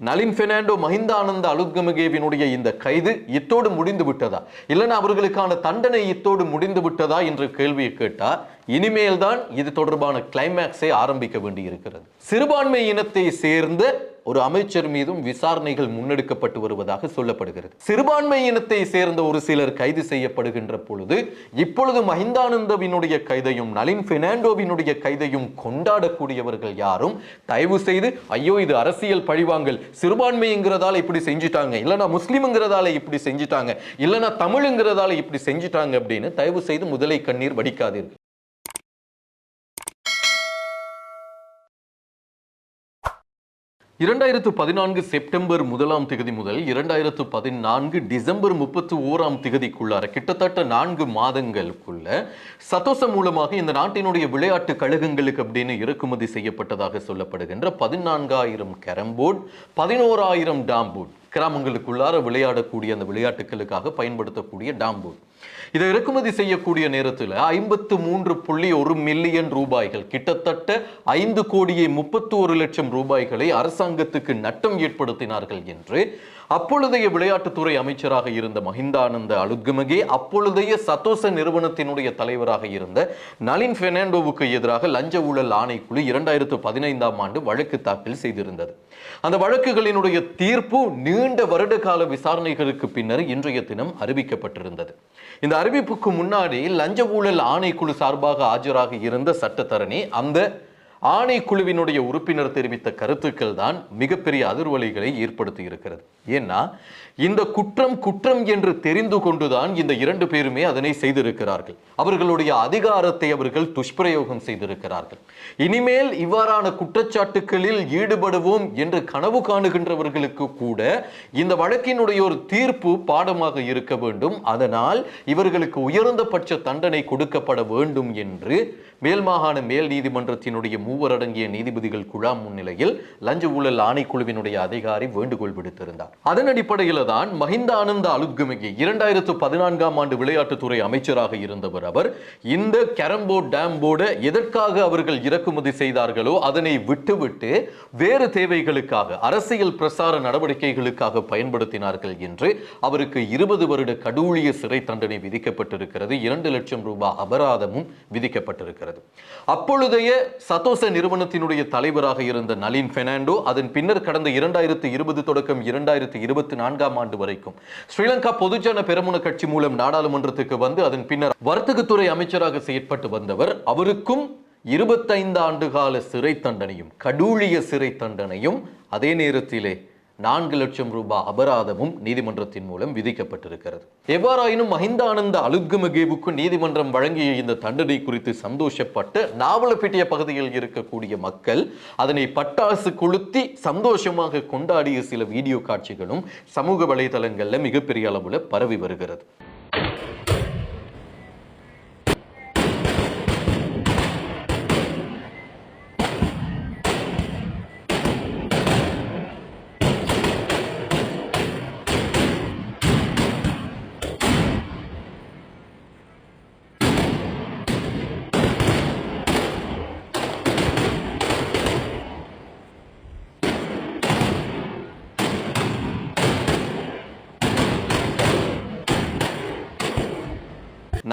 நலின் பெர்னாண்டோ மஹிந்தானந்த அலுத்கமகேவினுடைய இந்த கைது இத்தோடு முடிந்து விட்டதா? இல்லைன்னா அவர்களுக்கான தண்டனை இத்தோடு முடிந்து விட்டதா என்ற கேள்வியை கேட்டால் இனிமேல் தான் இது தொடர்பான கிளைமேக்ஸை ஆரம்பிக்க வேண்டி இருக்கிறது சிறுபான்மை இனத்தை சேர்ந்த ஒரு அமைச்சர் மீதும் விசாரணைகள் முன்னெடுக்கப்பட்டு வருவதாக சொல்லப்படுகிறது. சிறுபான்மை இனத்தை சேர்ந்த ஒரு சிலர் கைது செய்யப்படுகின்ற பொழுது இப்பொழுது மஹிந்தானந்தவினுடைய கைதையும் நளின் பெர்னாண்டோவினுடைய கைதையும் கொண்டாடக்கூடியவர்கள் யாரும் தயவு செய்து ஐயோ இது அரசியல் பழிவாங்கல் சிறுபான்மைங்கிறதால இப்படி செஞ்சுட்டாங்க இல்லைன்னா முஸ்லீம்ங்கிறதால இப்படி செஞ்சுட்டாங்க இல்லைன்னா தமிழுங்கிறதால இப்படி செஞ்சுட்டாங்க அப்படின்னு தயவு செய்து முதலை கண்ணீர் வடிக்காதீர்கள். இரண்டாயிரத்து பதினான்கு செப்டம்பர் முதலாம் திகதி முதல் இரண்டாயிரத்து பதினான்கு டிசம்பர் முப்பத்தி ஓராம் திகதிக்குள்ளார கிட்டத்தட்ட நான்கு மாதங்களுக்குள்ள சதோசம் மூலமாக இந்த நாட்டினுடைய விளையாட்டு கழகங்களுக்கு அப்படின்னு இறக்குமதி செய்யப்பட்டதாக சொல்லப்படுகின்ற பதினான்காயிரம் கேரம்போர்ட் பதினோராயிரம் டாம்போர்ட் கிராமங்களுக்குள்ளார விளையாடக்கூடிய அந்த விளையாட்டுகளுக்காக பயன்படுத்தக்கூடிய டாம்போர்ட். இதை இறக்குமதி செய்யக்கூடிய நேரத்தில் ஐம்பத்து மூன்று புள்ளி ஒரு மில்லியன் ரூபாய்கள் கிட்டத்தட்ட ஐந்து கோடியே முப்பத்தி ஒரு லட்சம் ரூபாய்களை அரசாங்கத்துக்கு நட்டம் ஏற்படுத்தினார்கள் என்று அப்பொழுதைய விளையாட்டுத்துறை அமைச்சராக இருந்த மஹிந்தானந்த அலுத்கமகே அப்பொழுதைய சத்தோச நிறுவனத்தினுடைய தலைவராக இருந்த நளின் பெர்னாண்டோவுக்கு எதிராக லஞ்ச ஊழல் ஆணைக்குழு இரண்டாயிரத்து பதினைந்தாம் ஆண்டு வழக்கு தாக்கல் செய்திருந்தது. அந்த வழக்குகளினுடைய தீர்ப்பு நீண்ட வருட கால விசாரணைகளுக்கு பின்னர் இன்றைய தினம் அறிவிக்கப்பட்டிருந்தது. இந்த அறிவிப்புக்கு முன்னாடி லஞ்ச ஊழல் ஆணைக்குழு சார்பாக ஆஜராக இருந்த சட்டத்தரணி அந்த ஆணைக்குழுவினுடைய உறுப்பினர் தெரிவித்த கருத்துக்கள் தான் மிகப்பெரிய அதிர்வலைகளை ஏற்படுத்தி இருக்கிறது ஏன்னா இந்த குற்றம் குற்றம் என்று தெரிந்து கொண்டுதான் இந்த இரண்டு பேருமே அதனை செய்திருக்கிறார்கள். அவர்களுடைய அதிகாரத்தை அவர்கள் துஷ்பிரயோகம் செய்திருக்கிறார்கள். இனிமேல் இவ்வாறான குற்றச்சாட்டுகளில் ஈடுபடுவோம் என்று கனவு காணுகின்றவர்களுக்கு கூட இந்த வழக்கினுடைய ஒரு தீர்ப்பு பாடமாக இருக்க வேண்டும். அதனால் இவர்களுக்கு உயர்ந்தபட்ச தண்டனை கொடுக்கப்பட வேண்டும் என்று மேல் மாகாண மேல் நீதிமன்றத்தினுடைய மூவரடங்கிய நீதிபதிகள் குழாம் முன்னிலையில் லஞ்ச ஊழல் ஆணைக்குழுவினுடைய அதிகாரி வேண்டுகோள் விடுத்திருந்தார். அதன் அடிப்படையில் தான் மஹிந்த ஆனந்த அலுத்கமிகி இரண்டாயிரத்து பதினான்காம் ஆண்டு விளையாட்டுத்துறை அமைச்சராக இருந்தவர் அவர். இந்த கேரம்போர்ட் டேம் போர்டு எதற்காக அவர்கள் இறக்குமதி செய்தார்களோ அதனை விட்டுவிட்டு வேறு தேவைகளுக்காக அரசியல் பிரசார நடவடிக்கைகளுக்காக பயன்படுத்தினார்கள் என்று அவருக்கு இருபது வருட கடூழிய சிறை தண்டனை விதிக்கப்பட்டிருக்கிறது. இரண்டு லட்சம் ரூபாய் அபராதமும் விதிக்கப்பட்டிருக்கிறது. அப்பொழுதைய சதோச நிறுவனத்தினுடைய தலைவராக இருந்த நலின் பெர்னாண்டோ அதன் பின்னர் கடந்த இரண்டாயிரத்து இருபது தொடக்கம் இரண்டாயிரத்து இருபத்தி நான்காம் ஆண்டு வரைக்கும். ஸ்ரீலங்கா பொதுஜன பெருமுன கட்சி மூலம் நாடாளுமன்றத்துக்கு வந்து அதன் பின்னர் வர்த்தகத்துறை அமைச்சராக செயற்பட்டு வந்தவர். அவருக்கும் இருபத்தைந்து ஆண்டு கால சிறை தண்டனையும் கடூழிய சிறை தண்டனையும் அதே நேரத்திலே நான்கு லட்சம் ரூபாய் அபராதமும் நீதிமன்றத்தின் மூலம் விதிக்கப்பட்டிருக்கிறது. எவ்வாறாயினும் மஹிந்தானந்த அலுத்கமகேவுக்கு நீதிமன்றம் வழங்கிய இந்த தண்டனை குறித்து சந்தோஷப்பட்டு நாவலப்பிட்டிய பகுதியில் இருக்கக்கூடிய மக்கள் அதனை பட்டாசு கொளுத்தி சந்தோஷமாக கொண்டாடிய சில வீடியோ காட்சிகளும் சமூக வலைதளங்களில் மிகப்பெரிய அளவில் பரவி வருகிறது.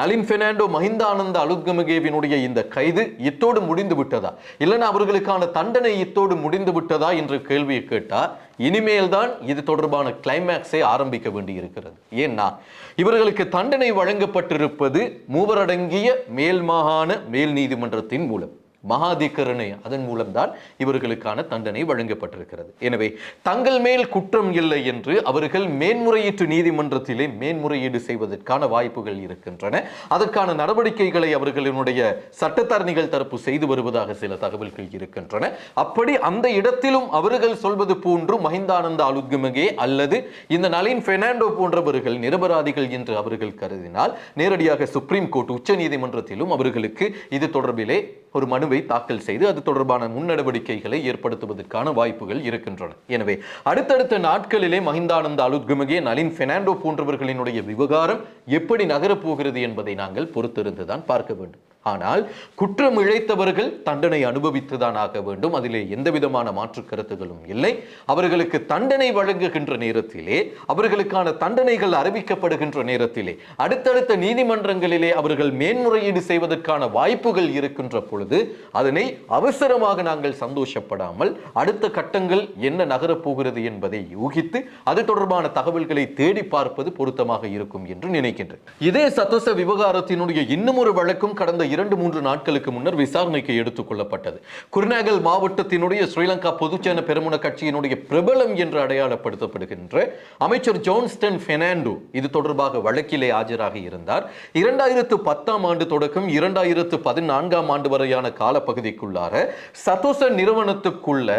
நலின் பெர்னாண்டோ மஹிந்தானந்த அலுத்கமகேவினுடைய இந்த கைது இத்தோடு முடிந்து விட்டதா? இல்லைன்னா அவர்களுக்கான தண்டனை இத்தோடு முடிந்து விட்டதா என்ற கேள்வியை கேட்டால் இனிமேல் தான் இது தொடர்பான கிளைமேக்ஸை ஆரம்பிக்க வேண்டி இருக்கிறது ஏன்னா இவர்களுக்கு தண்டனை வழங்கப்பட்டிருப்பது மூவரடங்கிய மேல் மாகாண மேல் நீதிமன்றத்தின் மூலம். மகாதிகரணை அதன் மூலம்தான் இவர்களுக்கான தண்டனை வழங்கப்பட்டிருக்கிறது. எனவே தங்கள் மேல் குற்றம் இல்லை என்று அவர்கள் மேன்முறையீட்டு நீதிமன்றத்திலே மேன்முறையீடு செய்வதற்கான வாய்ப்புகள் இருக்கின்றன. அதற்கான நடவடிக்கைகளை அவர்களினுடைய சட்டத்தரணிகள் தரப்பு செய்து வருவதாக சில தகவல்கள் இருக்கின்றன. அப்படி அந்த இடத்திலும் அவர்கள் சொல்வது போன்று மஹிந்தானந்த அலுத்குமகே அல்லது இந்த நலின் பெர்னாண்டோ போன்றவர்கள் நிரபராதிகள் என்று அவர்கள் கருதினால் நேரடியாக சுப்ரீம் கோர்ட் உச்ச நீதிமன்றத்திலும் அவர்களுக்கு இது தொடர்பிலே ஒரு மனுவை தாக்கல் செய்து அது தொடர்பான முன்னடவடிக்கைகளை ஏற்படுத்துவதற்கான வாய்ப்புகள் இருக்கின்றன. எனவே அடுத்தடுத்த நாட்களிலே மஹிந்தானந்த அலுத்குமகே நலின் பெர்னாண்டோ போன்றவர்களினுடைய விவகாரம் எப்படி நகரப்போகிறது என்பதை நாங்கள் பொறுத்திருந்துதான் பார்க்க வேண்டும். ஆனால் குற்றம் இழைத்தவர்கள் தண்டனை அனுபவித்துதான் ஆக வேண்டும். அதிலே எந்த விதமான மாற்று கருத்துகளும் இல்லை. அவர்களுக்கு தண்டனை வழங்குகின்ற நேரத்திலே அவர்களுக்கான தண்டனைகள் அறிவிக்கப்படுகின்ற நேரத்திலே அடுத்தடுத்த நீதிமன்றங்களிலே அவர்கள் மேன்முறையீடு செய்வதற்கான வாய்ப்புகள் இருக்கின்ற பொழுது அதனை அவசரமாக நாங்கள் சந்தோஷப்படாமல் அடுத்த கட்டங்கள் என்ன நகரப் போகிறது என்பதை யூகித்து அது தொடர்பான தகவல்களை தேடி பார்ப்பது பொருத்தமாக இருக்கும் என்று நினைக்கின்றேன். இதே சத்தோச விவகாரத்தினுடைய இன்னும் ஒரு வழக்கும் கடந்த இரண்டு மூன்று நாட்களுக்கு முன்னர் விசாரணைக்கு எடுத்துக் கொள்ளப்பட்டது. குருநாகல் மாவட்டத்தினுடைய ஸ்ரீலங்கா பொதுச்சேன பெருமுன கட்சியினுடைய பிரபலம் என்று அடையாளப்படுத்தப்படுகின்ற அமைச்சர் ஜோன்ஸ்டன் பெர்னாண்டோ இது தொடர்பாக வழக்கிலே ஆஜராக இருந்தார். இரண்டாயிரத்து பத்தாம் ஆண்டு தொடக்கம் இரண்டாயிரத்து பதினான்காம் ஆண்டு வரையான காலப்பகுதிக்குள்ளார சதோச நிறுவனத்துக்குள்ள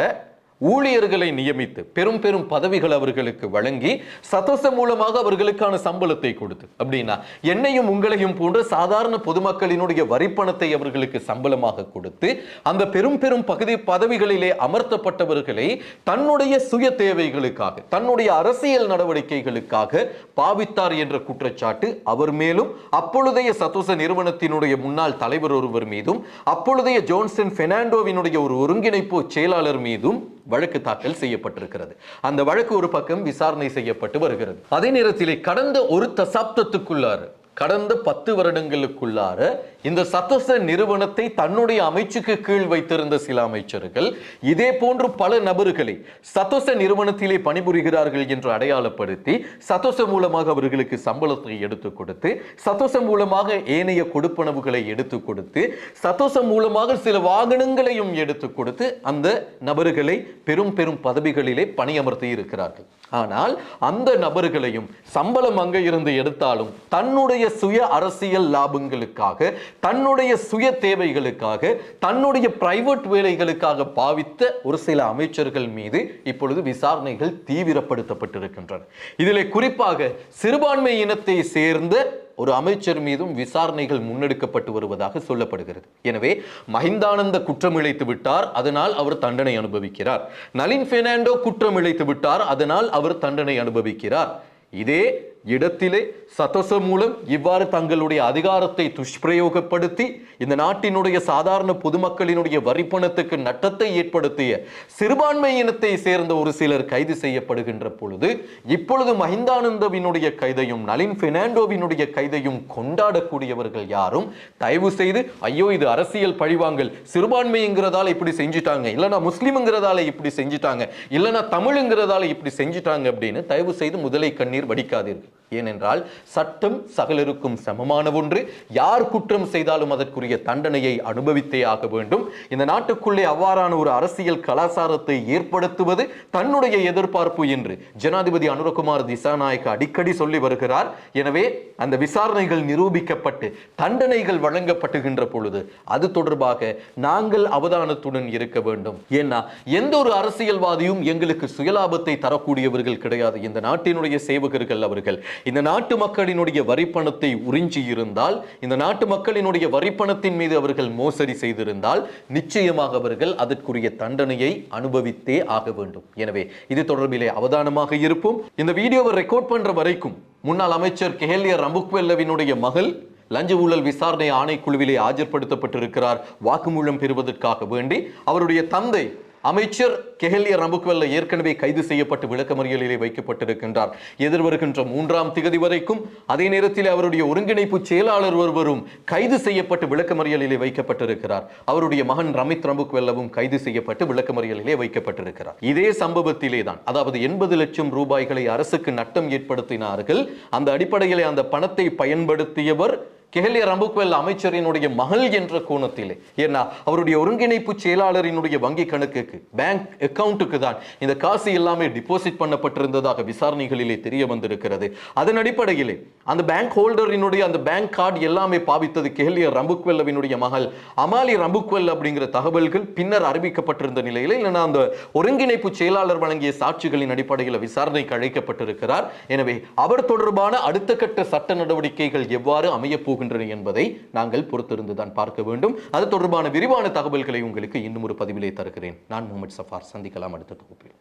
ஊழியர்களை நியமித்து பெரும் பெரும் பதவிகள் அவர்களுக்கு வழங்கி சதச மூலமாக அவர்களுக்கான சம்பளத்தை கொடுத்து அப்படின்னா என்னையும் உங்களையும் போன்ற சாதாரண பொதுமக்களினுடைய வரிப்பணத்தை அவர்களுக்கு சம்பளமாக கொடுத்து அந்த பெரும் பெரும் பகுதி பதவிகளிலே அமர்த்தப்பட்டவர்களை தன்னுடைய சுய தேவைகளுக்காக தன்னுடைய அரசியல் நடவடிக்கைகளுக்காக பாவித்தார் என்ற குற்றச்சாட்டு அவர் மேலும் அப்பொழுதைய சதோச நிறுவனத்தினுடைய முன்னாள் தலைவர் ஒருவர் மீதும் அப்பொழுதைய ஜோன்சன் பெர்னாண்டோவினுடைய ஒரு ஒருங்கிணைப்பு செயலாளர் மீதும் வழக்கு தாக்கல் செய்யப்பட்டிருக்கிறது. அந்த வழக்கு ஒரு பக்கம் விசாரணை செய்யப்பட்டு வருகிறது. அதே நேரத்திலே கடந்த ஒரு தசாப்தத்துக்குள்ளாறு கடந்த பத்து வருடங்களுக்குள்ளார இந்த சத்தச நிறுவனத்தை தன்னுடைய அமைச்சுக்கு கீழ் வைத்திருந்த சில அமைச்சர்கள் இதே போன்று பல நபர்களை சத்தோச நிறுவனத்திலே பணிபுரிகிறார்கள் என்று அடையாளப்படுத்தி சத்தோச மூலமாக அவர்களுக்கு சம்பளத்தை எடுத்துக் கொடுத்து சத்தோச மூலமாக ஏனைய கொடுப்பனவுகளை எடுத்துக் கொடுத்து சத்தோச மூலமாக சில வாகனங்களையும் எடுத்து கொடுத்து அந்த நபர்களை பெரும் பெரும் பதவிகளிலே பணியமர்த்தி இருக்கிறார்கள். ஆனால் அந்த நபர்களையும் சம்பளம் அங்கே இருந்து எடுத்தாலும் தன்னுடைய சுய அரசியல் லாபங்களுக்காக தன்னுடைய சுய தேவைகளுக்காக தன்னுடைய பிரைவேட் வேலைகளுக்காக பாவித்த ஒரு சில அமைச்சர்கள் மீது இப்பொழுது விசாரணைகள் தீவிரப்படுத்தப்பட்டிருக்கின்றன. இதில் குறிப்பாக சிறுபான்மை இனத்தை சேர்ந்த ஒரு அமைச்சர் மீதும் விசாரணைகள் முன்னெடுக்கப்பட்டு வருவதாக சொல்லப்படுகிறது. எனவே மஹிந்தானந்த குற்றம் இழைத்து விட்டார் அதனால் அவர் தண்டனை அனுபவிக்கிறார். நளின் பெர்னாண்டோ குற்றம் இழைத்து விட்டார் அதனால் அவர் தண்டனை அனுபவிக்கிறார். இதே இடத்திலே சதச மூலம் இவ்வாறு தங்களுடைய அதிகாரத்தை துஷ்பிரயோகப்படுத்தி இந்த நாட்டினுடைய சாதாரண பொதுமக்களினுடைய வரிப்பணத்துக்கு நட்டத்தை ஏற்படுத்திய சிறுபான்மை இனத்தை சேர்ந்த ஒரு சிலர் கைது செய்யப்படுகின்ற பொழுது இப்பொழுது மஹிந்தானந்தவினுடைய கைதையும் நளின் பெர்னாண்டோவினுடைய கைதையும் கொண்டாடக்கூடியவர்கள் யாரும் தயவு செய்து ஐயோ இது அரசியல் பழிவாங்கல். சிறுபான்மைங்கிறதால இப்படி செஞ்சுட்டாங்க. இல்லைனா முஸ்லீம்ங்கிறதால இப்படி செஞ்சுட்டாங்க. இல்லைனா தமிழுங்கிறதால இப்படி செஞ்சுட்டாங்க அப்படின்னு தயவு செய்து முதலை கண்ணீர் வடிக்காதீர்கள். ஏனென்றால் சட்டம் சகலருக்கும் சமமான ஒன்று. யார் குற்றம் செய்தாலும் அதற்குரிய தண்டனையை அனுபவித்தே ஆக வேண்டும். இந்த நாட்டுக்குள்ளே அவ்வாறான ஒரு அரசியல் கலாச்சாரத்தை ஏற்படுத்துவது தன்னுடைய எதிர்பார்ப்பு என்று ஜனாதிபதி அனுரகுமார் திசாநாயக்க அடிக்கடி சொல்லி வருகிறார். எனவே அந்த விசாரணைகள் நிரூபிக்கப்பட்டு தண்டனைகள் வழங்கப்படுகின்ற பொழுது அது தொடர்பாக நாங்கள் அவதானத்துடன் இருக்க வேண்டும். ஏன்னா எந்த ஒரு அரசியல்வாதியும் எங்களுக்கு சுயலாபத்தை தரக்கூடியவர்கள் கிடையாது. இந்த நாட்டினுடைய சேவகர்கள் அவர்கள். இந்த நாட்டு மக்களினுடைய வரிப்பணத்தை உறிஞ்சி இருந்தால் இந்த நாட்டு மக்களினுடைய வரிப்பணத்தின் மீது அவர்கள் மோசடி செய்திருந்தால் நிச்சயமாக அவர்கள் அதற்குரிய தண்டனையை அனுபவித்தே ஆக வேண்டும். எனவே இது தொடர்பிலே அவதானமாக இருப்போம். இந்த வீடியோவை ரெக்கார்ட் பண்ற வரைக்கும் முன்னாள் அமைச்சர் கெஹலிய ரம்புக்வெல்லவினுடைய மகள் லஞ்ச ஊழல் விசாரணை ஆணைக்குழுவிலே ஆஜர்படுத்தப்பட்டிருக்கிறார். வாக்குமூலம் பெறுவதற்காக வேண்டி அவருடைய தந்தை அமைச்சர் கெஹலிய ரம்புக்வெல்ல ஏற்கனவே கைது செய்யப்பட்டு விளக்கமறியலிலே வைக்கப்பட்டிருக்கின்றார். எதிர்வருகின்ற மூன்றாம் திகதி வரைக்கும் அதே நேரத்தில் அவருடைய ஒருங்கிணைப்பு செயலாளர் ஒருவரும் கைது செய்யப்பட்டு விளக்கமறியலிலே வைக்கப்பட்டிருக்கிறார். அவருடைய மகன் ரமித் ரம்புக்வெல்லவும் கைது செய்யப்பட்டு விளக்கமறியலிலே வைக்கப்பட்டிருக்கிறார். இதே சம்பவத்திலே தான் அதாவது எண்பது லட்சம் ரூபாய்களை அரசுக்கு நட்டம் ஏற்படுத்தினார்கள். அந்த அடிப்படையிலே அந்த பணத்தை பயன்படுத்தியவர் கேலிய ரம்புக்வெல் அமைச்சரினுடைய மகள் என்ற கோணத்திலே. ஏன்னா அவருடைய ஒருங்கிணைப்பு செயலாளரினுடைய வங்கி கணக்குக்கு பேங்க் அக்கவுண்ட்டுக்கு தான் இந்த காசு எல்லாமே டிபாசிட் பண்ணப்பட்டிருந்ததாக விசாரணைகளிலே தெரிய வந்திருக்கிறது. அதன் அடிப்படையிலே அந்த பேங்க் ஹோல்டரினுடைய அந்த பேங்க் கார்டு எல்லாமே பாவித்தது கெஹலிய ரம்புக்வெல்லவினுடைய மகள் அமாலி ரம்புக்வெல் அப்படிங்கிற தகவல்கள் பின்னர் அறிவிக்கப்பட்டிருந்த நிலையில் இல்லைன்னா அந்த ஒருங்கிணைப்பு செயலாளர் வழங்கிய சாட்சிகளின் அடிப்படையில் விசாரணைக்கு அழைக்கப்பட்டிருக்கிறார். எனவே அவர் தொடர்பான அடுத்த கட்ட சட்ட நடவடிக்கைகள் எவ்வாறு அமையப் போகின்றன என்பதை நாங்கள் பொறுத்திருந்து தான் பார்க்க வேண்டும். அது தொடர்பான விரிவான தகவல்களை உங்களுக்கு இன்னும் ஒரு பதிவிலே தருகிறேன். நான் முகமது சஃபார். சந்திக்கலாம் அடுத்த தொகுப்பில்.